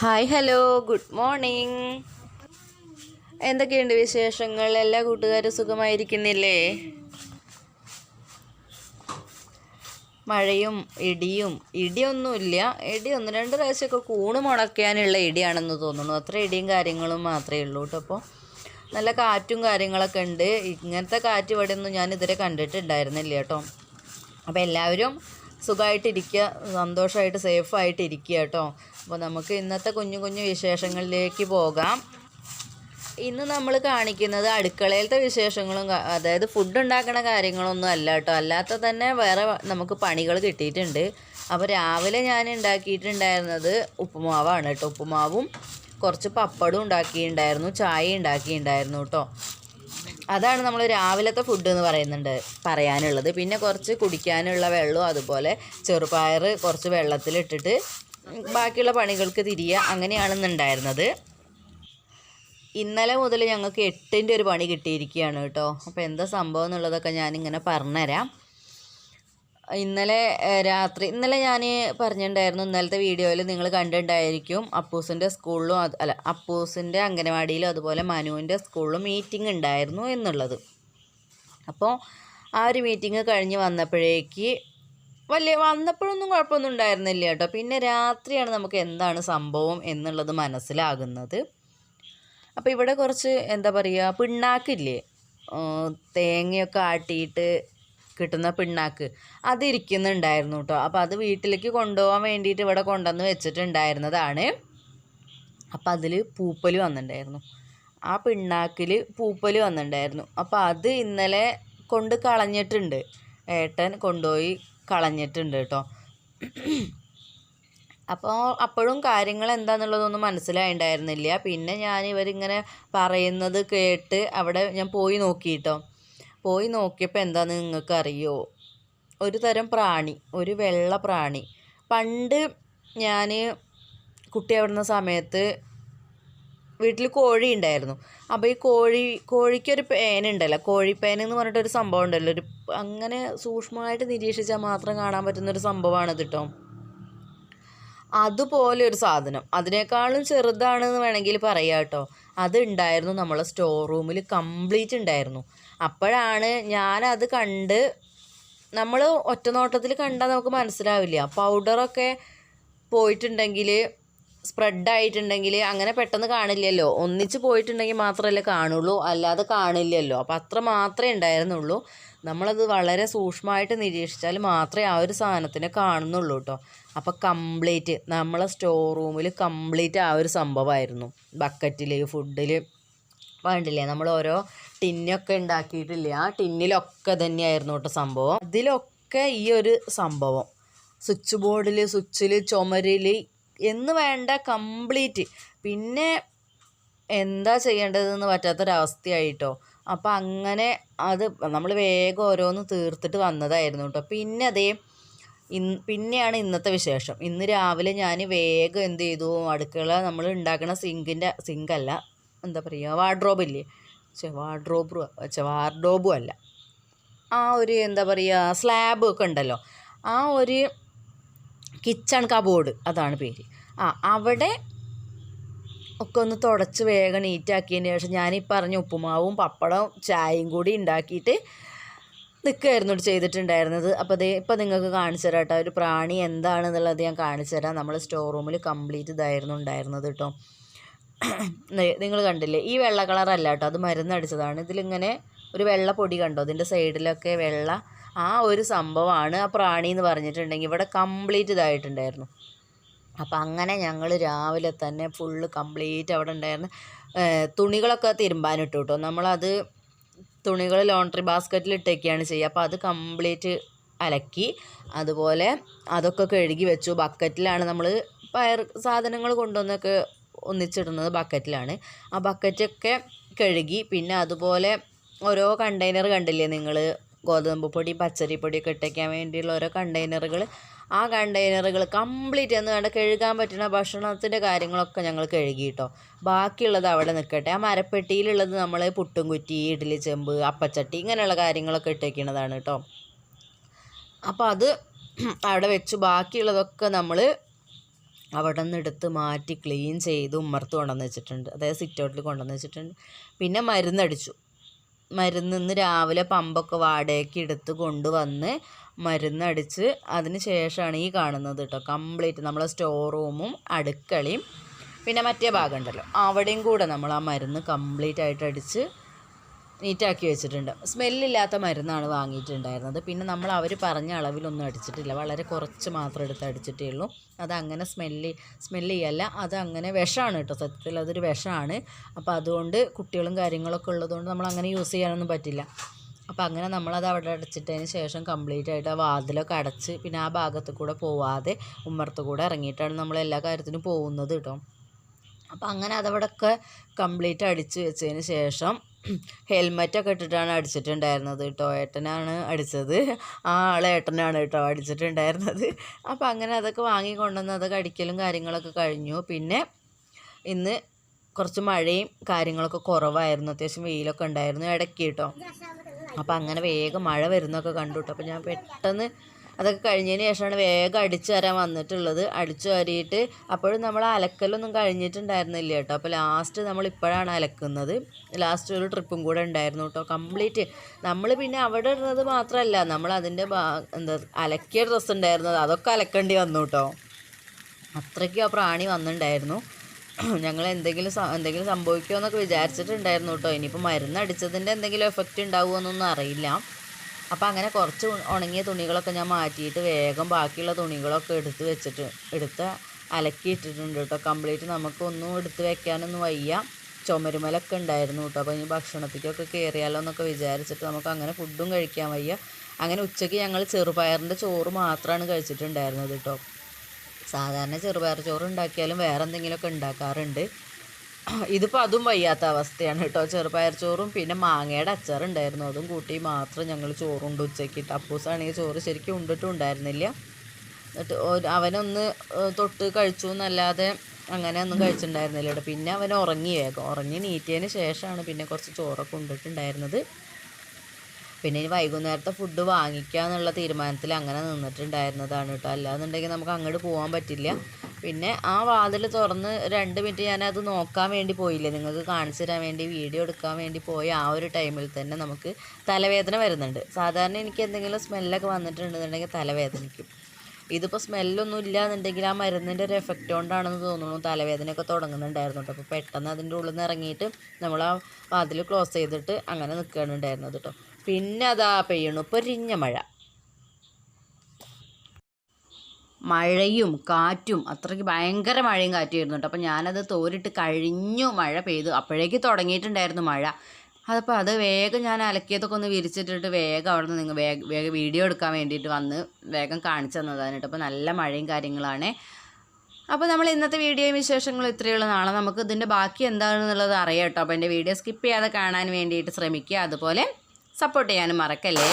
Hi hello good morning എന്തൊക്കെയുണ്ട് വിശേഷങ്ങൾ? എല്ലാ കൂട്ടുകാരും സുഖമായിരിക്കുന്നില്ലേ? മഴയും ഇടിയും. ഇടിയൊന്നുമില്ല. ഇടി ഒന്ന് രണ്ട് പ്രാവശ്യമൊക്കെ കൂണ് മുടക്കാനുള്ള ഇടിയാണെന്ന് തോന്നുന്നു. അത്ര ഇടിയും കാര്യങ്ങളും മാത്രമേ ഉള്ളൂ കേട്ടോ. അപ്പോൾ നല്ല കാറ്റും കാര്യങ്ങളൊക്കെ ഉണ്ട്. ഇങ്ങനത്തെ കാറ്റ് ഇവിടെ ഒന്നും ഞാൻ ഇതുവരെ കണ്ടിട്ടുണ്ടായിരുന്നില്ല കേട്ടോ. അപ്പോൾ എല്ലാവരും സുഖമായിട്ടിരിക്കുക സന്തോഷമായിട്ട് സേഫായിട്ട് ഇരിക്കുക കേട്ടോ അപ്പോൾ നമുക്ക് ഇന്നത്തെ കുഞ്ഞു കുഞ്ഞു വിശേഷങ്ങളിലേക്ക് പോകാം. ഇന്ന് നമ്മൾ കാണിക്കുന്നത് അടുക്കളയിലത്തെ വിശേഷങ്ങളും അതായത് ഫുഡ് ഉണ്ടാക്കുന്ന കാര്യങ്ങളൊന്നും അല്ല കേട്ടോ അല്ലാത്ത തന്നെ വേറെ നമുക്ക് പണികൾ കിട്ടിയിട്ടുണ്ട്. അപ്പോൾ രാവിലെ ഞാൻ ഉണ്ടാക്കിയിട്ടുണ്ടായിരുന്നത് ഉപ്പുമാവാണ് കേട്ടോ ഉപ്പുമാവും കുറച്ച് പപ്പടവും ഉണ്ടാക്കിയിട്ടുണ്ടായിരുന്നു ചായ ഉണ്ടാക്കിയിട്ടുണ്ടായിരുന്നു കേട്ടോ അതാണ് നമ്മൾ രാവിലത്തെ ഫുഡ് എന്ന് പറയുന്നുണ്ട് പറയാനുള്ളത്. പിന്നെ കുറച്ച് കുടിക്കാനുള്ള വെള്ളവും അതുപോലെ ചെറുപയർ കുറച്ച് വെള്ളത്തിലിട്ടിട്ട് ബാക്കിയുള്ള പണികൾക്ക് തിരിയുക അങ്ങനെയാണെന്നുണ്ടായിരുന്നത് ഇന്നലെ മുതൽ ഞങ്ങൾക്ക് എട്ടിന്റെ ഒരു പണി കിട്ടിയിരിക്കുകയാണ് കേട്ടോ. അപ്പോൾ എന്താ സംഭവം എന്നുള്ളതൊക്കെ ഞാനിങ്ങനെ പറഞ്ഞുതരാം. ഇന്നലെ രാത്രി ഇന്നലെ ഞാൻ പറഞ്ഞിട്ടുണ്ടായിരുന്നു ഇന്നലത്തെ വീഡിയോയിൽ നിങ്ങൾ കണ്ടിട്ടുണ്ടായിരിക്കും അപ്പൂസിന്റെ സ്കൂളിലും അത് അല്ല അപ്പൂസിന്റെ അംഗനവാടിയിലും അതുപോലെ മനുവിന്റെ സ്കൂളിലും മീറ്റിംഗ് ഉണ്ടായിരുന്നു എന്നുള്ളത്. അപ്പോൾ ആ ഒരു മീറ്റിംഗ് കഴിഞ്ഞ് വന്നപ്പോഴേക്ക് വലിയ വന്നപ്പോഴൊന്നും കുഴപ്പമൊന്നും ഉണ്ടായിരുന്നില്ല കേട്ടോ. പിന്നെ രാത്രിയാണ് നമുക്ക് എന്താണ് സംഭവം എന്നുള്ളത് മനസ്സിലാകുന്നത്. അപ്പോൾ ഇവിടെ കുറച്ച് എന്താ പറയുക പിണ്ണാക്കില്ലേ? തേങ്ങയൊക്കെ ആട്ടിയിട്ട് കിട്ടുന്ന പിണ്ണാക്ക്. അതിരിക്കുന്നുണ്ടായിരുന്നു കേട്ടോ അപ്പോൾ അത് വീട്ടിലേക്ക് കൊണ്ടുപോകാൻ വേണ്ടിയിട്ട് ഇവിടെ കൊണ്ടുവന്ന് വെച്ചിട്ടുണ്ടായിരുന്നതാണ്. അപ്പോൾ അതിൽ പൂപ്പൽ വന്നിട്ടുണ്ടായിരുന്നു. ആ പിണ്ണാക്കിൽ പൂപ്പൽ വന്നിട്ടുണ്ടായിരുന്നു. അപ്പോൾ അത് ഇന്നലെ കൊണ്ട് കളഞ്ഞിട്ടുണ്ട്. ഏട്ടൻ കൊണ്ടുപോയി കളഞ്ഞിട്ടുണ്ട് കേട്ടോ അപ്പോൾ അപ്പോഴും കാര്യങ്ങൾ എന്താണെന്നുള്ളതൊന്നും മനസ്സിലായിണ്ടായിരുന്നില്ല. പിന്നെ ഞാൻ ഇവരിങ്ങനെ പറയുന്നത് കേട്ട് അവിടെ ഞാൻ പോയി നോക്കിയിട്ടോ പോയി നോക്കിയപ്പോൾ എന്താണെന്ന് നിങ്ങൾക്കറിയോ ഒരു തരം പ്രാണി ഒരു വെള്ള പ്രാണി. പണ്ട് ഞാൻ കുട്ടി ആവുന്ന സമയത്ത് വീട്ടിൽ കോഴി ഉണ്ടായിരുന്നു അപ്പോൾ ഈ കോഴി കോഴിക്കൊരു പേനുണ്ടല്ലോ കോഴിപ്പേൻ എന്ന് പറഞ്ഞിട്ടൊരു സംഭവം ഉണ്ടല്ലോ ഒരു അങ്ങനെ സൂക്ഷ്മമായിട്ട് നിരീക്ഷിച്ചാൽ മാത്രം കാണാൻ പറ്റുന്നൊരു സംഭവമാണിത് കേട്ടോ അതുപോലെ ഒരു സാധനം. അതിനേക്കാളും ചെറുതാണെന്ന് വേണമെങ്കിൽ പറയാം കേട്ടോ. അത് ഉണ്ടായിരുന്നു നമ്മളെ സ്റ്റോർ റൂമിൽ കംപ്ലീറ്റ് ഉണ്ടായിരുന്നു. അപ്പോഴാണ് ഞാനത് കണ്ട് നമ്മൾ ഒറ്റ നോട്ടത്തിൽ കണ്ടാൽ നമുക്ക് മനസ്സിലാവില്ല. പൗഡറൊക്കെ പോയിട്ടുണ്ടെങ്കിൽ സ്പ്രെഡ് ആയിട്ടുണ്ടെങ്കിൽ അങ്ങനെ പെട്ടെന്ന് കാണില്ലല്ലോ. ഒന്നിച്ച് പോയിട്ടുണ്ടെങ്കിൽ മാത്രമല്ലേ കാണുള്ളൂ അല്ലാതെ കാണില്ലല്ലോ. അപ്പം അത്ര മാത്രമേ ഉണ്ടായിരുന്നുള്ളൂ. നമ്മളത് വളരെ സൂക്ഷ്മമായിട്ട് നിരീക്ഷിച്ചാൽ മാത്രമേ ആ ഒരു സാധനത്തിനെ കാണുന്നുള്ളൂ കേട്ടോ. അപ്പോൾ കംപ്ലീറ്റ് നമ്മളെ സ്റ്റോർ റൂമിൽ കംപ്ലീറ്റ് ആ ഒരു സംഭവമായിരുന്നു ബക്കറ്റിൽ ഫുഡിൽ വേണ്ടില്ലേ നമ്മൾ ഓരോ ടിന്നൊക്കെ ഉണ്ടാക്കിയിട്ടില്ലേ ആ ടിന്നിലൊക്കെ തന്നെയായിരുന്നു കേട്ടോ സംഭവം. അതിലൊക്കെ ഈ ഒരു സംഭവം. സ്വിച്ച് ബോർഡിൽ സ്വിച്ചിൽ ചുമരിൽ എന്ന് വേണ്ട കംപ്ലീറ്റ് പിന്നെ എന്താ ചെയ്യേണ്ടതെന്ന് പറ്റാത്തൊരവസ്ഥയായിട്ടോ. അപ്പം അങ്ങനെ അത് നമ്മൾ വേഗം ഓരോന്ന് തീർത്തിട്ട് വന്നതായിരുന്നു കേട്ടോ. പിന്നെ അതേ ഇന്ന് പിന്നെയാണ് ഇന്നത്തെ വിശേഷം. ഇന്ന് രാവിലെ ഞാൻ വേഗം എന്ത് ചെയ്തു? അടുക്കള നമ്മൾ ഉണ്ടാക്കുന്ന സിങ്കിന്റെ സിങ്കല്ല. എന്താ പറയുക വാർഡ്രോബ് ഇല്ലേ ചെ വാർഡ്രോബ് ചെ വാർഡ്രോബും അല്ല. ആ ഒരു എന്താ പറയുക സ്ലാബ് ഒക്കെ ഉണ്ടല്ലോ. ആ ഒരു കിച്ചൺ കബോർഡ് അതാണ് പേര്. ആ അവിടെ ഒക്കെ ഒന്ന് തുടച്ച് വേഗം നീറ്റാക്കിയതിന് ശേഷം ഞാൻ പറഞ്ഞ ഉപ്പുമാവും പപ്പടവും ചായയും കൂടി ഉണ്ടാക്കിയിട്ട് നിൽക്കുകയായിരുന്നു ചെയ്തിട്ടുണ്ടായിരുന്നത്. അപ്പോൾ അതേ ഇപ്പോൾ നിങ്ങൾക്ക് കാണിച്ചു തരാം കേട്ടോ ഒരു പ്രാണി എന്താണെന്നുള്ളത് ഞാൻ കാണിച്ചു തരാം. നമ്മൾ സ്റ്റോർ റൂമിൽ കംപ്ലീറ്റ് ഇതായിരുന്നു ഉണ്ടായിരുന്നത് കേട്ടോ നിങ്ങൾ കണ്ടില്ലേ? ഈ വെള്ള കളറല്ല കേട്ടോ അത് മരുന്നടിച്ചതാണ് ഇതിലിങ്ങനെ ഒരു വെള്ള പൊടി കണ്ടോ? ഇതിന്റെ സൈഡിലൊക്കെ വെള്ള ആ ഒരു സംഭവമാണ് ആ പ്രാണി എന്ന് പറഞ്ഞിട്ടുണ്ടെങ്കിൽ ഇവിടെ കംപ്ലീറ്റ് ഇതായിട്ടുണ്ടായിരുന്നു. അപ്പം അങ്ങനെ ഞങ്ങൾ രാവിലെ തന്നെ ഫുള്ള് കംപ്ലീറ്റ് അവിടെ ഉണ്ടായിരുന്നു തുണികളൊക്കെ തിരുമ്പാനിട്ടു കേട്ടോ നമ്മളത് തുണികൾ ലോണ്ടറി ബാസ്ക്കറ്റിൽ ഇട്ടേക്കാണ് ചെയ്യുക. അപ്പോൾ അത് കംപ്ലീറ്റ് അലക്കി അതുപോലെ അതൊക്കെ കഴുകി വെച്ചു. ബക്കറ്റിലാണ് നമ്മൾ പയർ സാധനങ്ങൾ കൊണ്ടുവന്നൊക്കെ ഒന്നിച്ചിടുന്നത് ബക്കറ്റിലാണ് ആ ബക്കറ്റൊക്കെ കഴുകി പിന്നെ അതുപോലെ ഓരോ കണ്ടെയ്നർ കണ്ടില്ലേ നിങ്ങൾ ഗോതമ്പ് പൊടി പച്ചരിപ്പൊടിയൊക്കെ ഇട്ടേക്കാൻ വേണ്ടിയുള്ള ഓരോ കണ്ടെയ്നറുകൾ ആ കണ്ടെയ്നറുകൾ കംപ്ലീറ്റ് എന്ന് വേണ്ട കഴുകാൻ പറ്റുന്ന ഭക്ഷണത്തിന്റെ കാര്യങ്ങളൊക്കെ ഞങ്ങൾ കഴുകി കേട്ടോ ബാക്കിയുള്ളത് അവിടെ നിൽക്കട്ടെ. ആ മരപ്പെട്ടിയിലുള്ളത് നമ്മൾ പുട്ടും കുറ്റി ഇഡ്ഡലി ചെമ്പ് അപ്പച്ചട്ടി ഇങ്ങനെയുള്ള കാര്യങ്ങളൊക്കെ ഇട്ടേക്കുന്നതാണ് കേട്ടോ. അപ്പോൾ അത് അവിടെ വെച്ച്. ബാക്കിയുള്ളതൊക്കെ നമ്മൾ അവിടെ നിന്ന് എടുത്ത് മാറ്റി ക്ലീൻ ചെയ്ത് ഉമ്മർത്ത് കൊണ്ടുവന്ന് വെച്ചിട്ടുണ്ട്. അതായത് സിറ്റ് ഔട്ടിൽ കൊണ്ടുവന്ന് വെച്ചിട്ടുണ്ട്. പിന്നെ മരുന്നടിച്ചു. മരുന്ന് ഇന്ന് രാവിലെ പമ്പൊക്കെ വാടകയ്ക്ക് എടുത്ത് കൊണ്ടുവന്ന് മരുന്നടിച്ച് അതിന് ശേഷമാണ് ഈ കാണുന്നത് കേട്ടോ കംപ്ലീറ്റ് നമ്മളെ സ്റ്റോർ റൂമും അടുക്കളയും പിന്നെ മറ്റേ ഭാഗം ഉണ്ടല്ലോ അവിടെയും കൂടെ നമ്മൾ ആ മരുന്ന് കംപ്ലീറ്റ് ആയിട്ട് അടിച്ച് നീറ്റാക്കി വെച്ചിട്ടുണ്ട്. സ്മെല്ലില്ലാത്ത മരുന്നാണ് വാങ്ങിയിട്ടുണ്ടായിരുന്നത്. പിന്നെ നമ്മൾ അവർ പറഞ്ഞ അളവിലൊന്നും അടിച്ചിട്ടില്ല. വളരെ കുറച്ച് മാത്രം എടുത്ത് അടിച്ചിട്ടേ ഉള്ളൂ. അതങ്ങനെ സ്മെല്ല് സ്മെല്ല് ചെയ്യല്ല അതങ്ങനെ വിഷമാണ് കേട്ടോ സത്യത്തിൽ അതൊരു വിഷമാണ്. അപ്പോൾ അതുകൊണ്ട് കുട്ടികളും കാര്യങ്ങളൊക്കെ ഉള്ളതുകൊണ്ട് നമ്മൾ അങ്ങനെ യൂസ് ചെയ്യാനൊന്നും പറ്റില്ല. അപ്പോൾ അങ്ങനെ നമ്മളത് അവിടെ അടച്ചിട്ടതിന് ശേഷം കംപ്ലീറ്റ് ആയിട്ട് ആ വാതിലൊക്കെ അടച്ച് പിന്നെ ആ ഭാഗത്ത് കൂടെ പോവാതെ ഉമ്മറത്ത് കൂടെ ഇറങ്ങിയിട്ടാണ് നമ്മൾ എല്ലാ കാര്യത്തിനും പോകുന്നത് കേട്ടോ അപ്പോൾ അങ്ങനെ അതവിടെയൊക്കെ കംപ്ലീറ്റ് അടിച്ച് വെച്ചതിന് ശേഷം ഹെൽമെറ്റൊക്കെ ഇട്ടിട്ടാണ് അടിച്ചിട്ടുണ്ടായിരുന്നത് കേട്ടോ ഏട്ടനാണ് അടിച്ചത്. ആ ആളെ ഏട്ടനാണ് കേട്ടോ അടിച്ചിട്ടുണ്ടായിരുന്നത്. അപ്പോൾ അങ്ങനെ അതൊക്കെ വാങ്ങി കൊണ്ടുവന്ന് അതൊക്കെ അടിക്കലും കാര്യങ്ങളൊക്കെ കഴിഞ്ഞു. പിന്നെ ഇന്ന് കുറച്ച് മഴയും കാര്യങ്ങളൊക്കെ കുറവായിരുന്നു. അത്യാവശ്യം വെയിലൊക്കെ ഉണ്ടായിരുന്നു. ഇടയ്ക്ക് കേട്ടോ അപ്പോൾ അങ്ങനെ വേഗം മഴ വരുന്നൊക്കെ കണ്ടു കേട്ടോ അപ്പോൾ ഞാൻ പെട്ടെന്ന് അതൊക്കെ കഴിഞ്ഞതിന് ശേഷമാണ് വേഗം അടിച്ചു വരാൻ വന്നിട്ടുള്ളത്. അടിച്ചു വരിയിട്ട് അപ്പോഴും നമ്മൾ അലക്കലൊന്നും കഴിഞ്ഞിട്ടുണ്ടായിരുന്നില്ല കേട്ടോ അപ്പോൾ ലാസ്റ്റ് നമ്മൾ ഇപ്പോഴാണ് അലക്കുന്നത്. ലാസ്റ്റ് ഒരു ട്രിപ്പും കൂടെ ഉണ്ടായിരുന്നു കേട്ടോ കംപ്ലീറ്റ് നമ്മൾ പിന്നെ അവിടെ ഇടുന്നത് മാത്രമല്ല നമ്മൾ അതിന്റെ എന്താ അലക്കിയ ഡ്രസ്സ് ഉണ്ടായിരുന്നത്. അതൊക്കെ അലക്കേണ്ടി വന്നു കേട്ടോ അത്രയ്ക്കും ആ പ്രാണി വന്നിട്ടുണ്ടായിരുന്നു. ഞങ്ങൾ എന്തെങ്കിലും എന്തെങ്കിലും സംഭവിക്കുമോ എന്നൊക്കെ വിചാരിച്ചിട്ടുണ്ടായിരുന്നു കേട്ടോ ഇനിയിപ്പോൾ മരുന്ന് അടിച്ചതിന്റെ എന്തെങ്കിലും എഫക്റ്റ് ഉണ്ടാവുമോ എന്നൊന്നും അറിയില്ല. അപ്പോൾ അങ്ങനെ കുറച്ച് ഉണങ്ങിയ തുണികളൊക്കെ ഞാൻ മാറ്റിയിട്ട് വേഗം ബാക്കിയുള്ള തുണികളൊക്കെ എടുത്ത് വെച്ചിട്ട് എടുത്ത് അലക്കിയിട്ടിട്ടുണ്ട് കേട്ടോ കംപ്ലീറ്റ് നമുക്കൊന്നും എടുത്ത് വെക്കാനൊന്നും വയ്യ. ചുമരുമലൊക്കെ ഉണ്ടായിരുന്നു കേട്ടോ അപ്പോൾ ഇനി ഭക്ഷണത്തേക്കൊക്കെ കയറിയാലോ എന്നൊക്കെ വിചാരിച്ചിട്ട് നമുക്ക് അങ്ങനെ ഫുഡും കഴിക്കാൻ വയ്യ. അങ്ങനെ ഉച്ചയ്ക്ക് ഞങ്ങൾ ചെറുപയറിന്റെ ചോറ് മാത്രമാണ് കഴിച്ചിട്ടുണ്ടായിരുന്നത് കേട്ടോ സാധാരണ ചെറുപയർ ചോറ് ഉണ്ടാക്കിയാലും വേറെ എന്തെങ്കിലുമൊക്കെ ഉണ്ടാക്കാറുണ്ട്. ഇതിപ്പോൾ അതും വയ്യാത്ത അവസ്ഥയാണ് കേട്ടോ. ചെറുപയർ ചോറും പിന്നെ മാങ്ങയുടെ അച്ചാറുണ്ടായിരുന്നു. അതും കൂട്ടി മാത്രം ഞങ്ങൾ ചോറുണ്ട് ഉച്ചയ്ക്ക് അപ്പൂസാണെങ്കിൽ ചോറ് ശരിക്കും ഉണ്ടിട്ടും ഉണ്ടായിരുന്നില്ല. എന്നിട്ട് അവനൊന്ന് തൊട്ട് കഴിച്ചു എന്നല്ലാതെ അങ്ങനെ ഒന്നും കഴിച്ചിട്ടുണ്ടായിരുന്നില്ല പിന്നെ അവൻ ഉറങ്ങി വേഗം. ഉറങ്ങി നീറ്റിയതിന് ശേഷമാണ് പിന്നെ കുറച്ച് ചോറൊക്കെ ഉണ്ടിട്ടുണ്ടായിരുന്നത്. പിന്നെ ഇനി വൈകുന്നേരത്തെ ഫുഡ് വാങ്ങിക്കുക എന്നുള്ള തീരുമാനത്തിൽ അങ്ങനെ നിന്നിട്ടുണ്ടായിരുന്നതാണ് കേട്ടോ. അല്ലാന്നുണ്ടെങ്കിൽ നമുക്ക് അങ്ങോട്ട് പോകാൻ പറ്റില്ല. പിന്നെ ആ വാതിൽ തുറന്ന് രണ്ട് മിനിറ്റ് ഞാനത് നോക്കാൻ വേണ്ടി പോയില്ലേ? നിങ്ങൾക്ക് കാണിച്ചു തരാൻ വേണ്ടി വീഡിയോ എടുക്കാൻ വേണ്ടി പോയ ആ ഒരു ടൈമിൽ തന്നെ നമുക്ക് തലവേദന വരുന്നുണ്ട്. സാധാരണ എനിക്ക് എന്തെങ്കിലും സ്മെല്ലൊക്കെ വന്നിട്ടുണ്ടെന്നുണ്ടെങ്കിൽ തലവേദനയ്ക്കും ഇതിപ്പോൾ സ്മെല്ലൊന്നും ഇല്ല എന്നുണ്ടെങ്കിൽ ആ മരുന്നിന്റെ ഒരു എഫക്റ്റ് കൊണ്ടാണെന്ന് തോന്നുന്നു തലവേദനയൊക്കെ തുടങ്ങുന്നുണ്ടായിരുന്നു കേട്ടോ. അപ്പോൾ പെട്ടെന്ന് അതിന്റെ ഉള്ളിൽ നിന്ന് ഇറങ്ങിയിട്ട് നമ്മൾ ആ വാതിൽ ക്ലോസ് ചെയ്തിട്ട് അങ്ങനെ നിൽക്കുകയാണ് ഉണ്ടായിരുന്നത് കേട്ടോ. പിന്നെ അതാ പെയ്യണു. പൊരിഞ്ഞ മഴ. മഴയും കാറ്റും അത്രയ്ക്ക് ഭയങ്കര മഴയും കാറ്റും ആയിരുന്നു കേട്ടോ. അപ്പോൾ ഞാനത് തോരിട്ട് കഴിഞ്ഞു മഴ പെയ്തു. അപ്പോഴേക്ക് തുടങ്ങിയിട്ടുണ്ടായിരുന്നു മഴ. അതപ്പോൾ അത് വേഗം ഞാൻ അലക്കിയതൊക്കെ ഒന്ന് വിരിച്ചിട്ടിട്ട് വേഗം അവിടെ നിന്ന് നിങ്ങൾ വേഗം വേഗം വീഡിയോ എടുക്കാൻ വേണ്ടിയിട്ട് വന്ന് വേഗം കാണിച്ചു തന്നതാണ് അപ്പോൾ നല്ല മഴയും കാര്യങ്ങളാണ്. അപ്പോൾ നമ്മൾ ഇന്നത്തെ വീഡിയോയും വിശേഷങ്ങളും ഇത്രയേ ഉള്ളൂ. നാളെ നമുക്ക് ഇതിന്റെ ബാക്കി എന്താണെന്നുള്ളത് അറിയാം കേട്ടോ. അപ്പോൾ എന്റെ വീഡിയോ സ്കിപ്പ് ചെയ്യാതെ കാണാൻ വേണ്ടിയിട്ട് ശ്രമിക്കുക. അതുപോലെ സപ്പോർട്ട് ചെയ്യാനും മറക്കല്ലേ?